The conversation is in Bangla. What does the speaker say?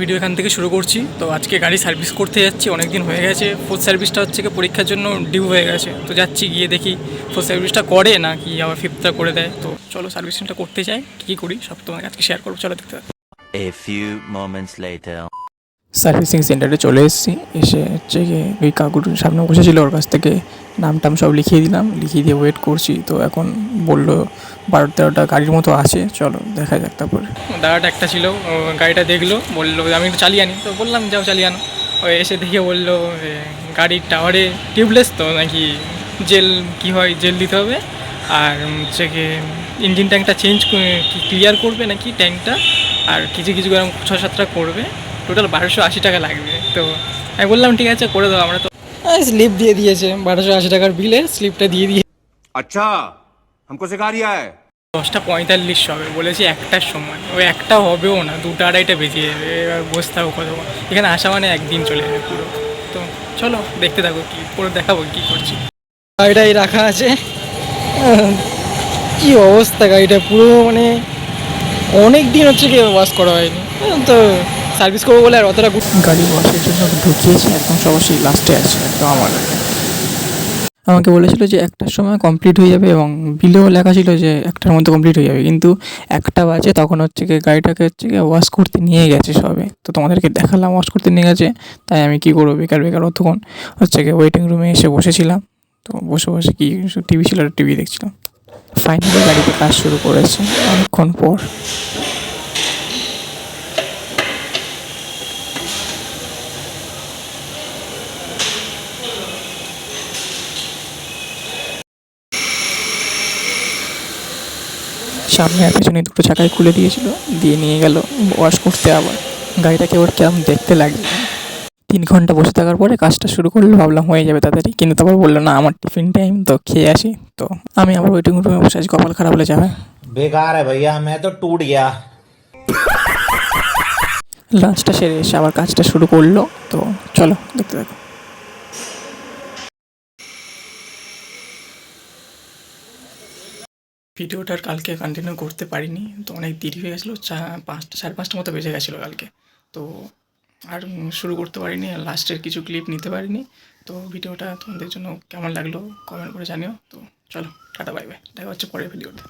ভিডিও এখান থেকে শুরু করছি। তো আজকে গাড়ি সার্ভিস করতে যাচ্ছি অনেক দিন হয়ে গেছে। ফুড সার্ভিসটা হচ্ছে কি পরীক্ষার জন্য ডিউ হয়ে গেছে। তো যাচ্ছি, গিয়ে দেখি ফুড সার্ভিসটা করে না কি আবার ফিফথটা করে দেয়। তো চলো সার্ভিসিংটা করতে যাই, কী করি, সব তোমাকে আজকে শেয়ার করব। চলো দেখতে। A. সার্ভিসিং সেন্টারে চলে এসেছি। এসে হচ্ছে গিয়ে ওই কাকুর সামনে বসেছিল, ওর কাছ থেকে নাম টাম সব লিখিয়ে দিলাম। লিখিয়ে দিয়ে ওয়েট করছি। তো এখন বলল বারো তেরোটা গাড়ির মতো আছে, চলো দেখা যাক তারপর। দাদাটা একটা ছিল গাড়িটা দেখল, বলল, আমি একটু চালিয়ে আনি। তো বললাম, যাও চালিয়ে আনো। ও এসে দেখে বলল গাড়ির টাওয়ারে টিউবলেস তো, নাকি জেল, কি হয়, জেল দিতে হবে? আর হচ্ছে গিয়ে ইঞ্জিন ট্যাঙ্কটা চেঞ্জ ক্লিয়ার করবে নাকি ট্যাঙ্কটা আর কিছু কিছু গ্রাম ছ সাতটা করবে। টোটাল বারোশো আশি টাকা লাগবে তো আমি বললাম ঠিক আছে করে দাও আমরা তো স্লিপ দিয়ে দিয়েছে বারোশো আশি টাকার বিলে স্লিপটা দিয়ে দিয়ে अच्छा हमको सिखा रिया है দশটা পঁয়তাল্লিশ হবে বলেছি একটার সময় ওই একটা হবেও না দুটো আড়াইটা বেজে যাবে এবার বসতে থাকো কত এখানে আসা মানে একদিন চলে যাবে পুরো তো চলো দেখতে থাকো কি পুরো দেখাবো কি করছি গাড়িটাই রাখা আছে কি অবস্থা গাড়িটা পুরো মানে অনেক দিন হচ্ছে কি ওয়াশ করা হয়নি তো সার্ভিস করব বলে আর অতটা গাড়ি ওয়াশের জন্য ঢুকিয়েছি একদম সবশেই লাস্টে আছে, একদম আমার আমাকে বলেছিল যে একটার সময় কমপ্লিট হয়ে যাবে এবং বিলেও লেখা ছিল যে একটার মধ্যে কমপ্লিট হয়ে যাবে, কিন্তু একটা বাজে তখন হচ্ছে কি গাড়িটাকে হচ্ছে কি ওয়াশ করতে নিয়ে গেছে সবে। তো তোমাদেরকে দেখালাম ওয়াশ করতে নিয়ে গেছে, তাই আমি কী করব, বেকার বেকার অতক্ষণ হচ্ছে কি ওয়েটিং রুমে এসে বসেছিলাম। তো বসে বসে কি টিভি ছিল টিভি দেখছিলাম। ফাইনালি গাড়িতে কাজ শুরু করেছে, অনেকক্ষণ পর। সামনে আর পেছনে দুটো চাকায় খুলে দিয়েছিল দিয়ে নিয়ে গেল ওয়াশ করতে আবার। গাড়িটাকে ওর কেমন দেখতে লাগল। তিন ঘণ্টা বসে থাকার পরে কাজটা শুরু করলে ভাবলাম হয়ে যাবে তাড়াতাড়ি। কিন্তু তারপর বলল না আমার টিফিন টাইম তো খেয়ে আসি। তো আমি আবার ওয়েটিং রুমে বসে আছি কপাল খারাপ হলে যাবে। বেকার ভাইয়া মে তো টুট গিয়া। লাঞ্চটা সেরে এসে আবার কাজটা শুরু করল। তো চলো দেখতে দেখো ভিডিওটার কালকে কন্টিনিউ করতে পারিনি। তো অনেক দেরি হয়ে গেছিল, চা পাঁচটা, সাড়ে পাঁচটা মতো বেজে গেছিল কালকে। তো আর শুরু করতে পারিনি লাস্টের কিছু ক্লিপ নিতে পারিনি। তো ভিডিওটা তোমাদের জন্য কেমন লাগল কমেন্ট করে জানিও। তো চলো, টাটা বাই বাই দেখা হচ্ছে পরের ভিডিওতে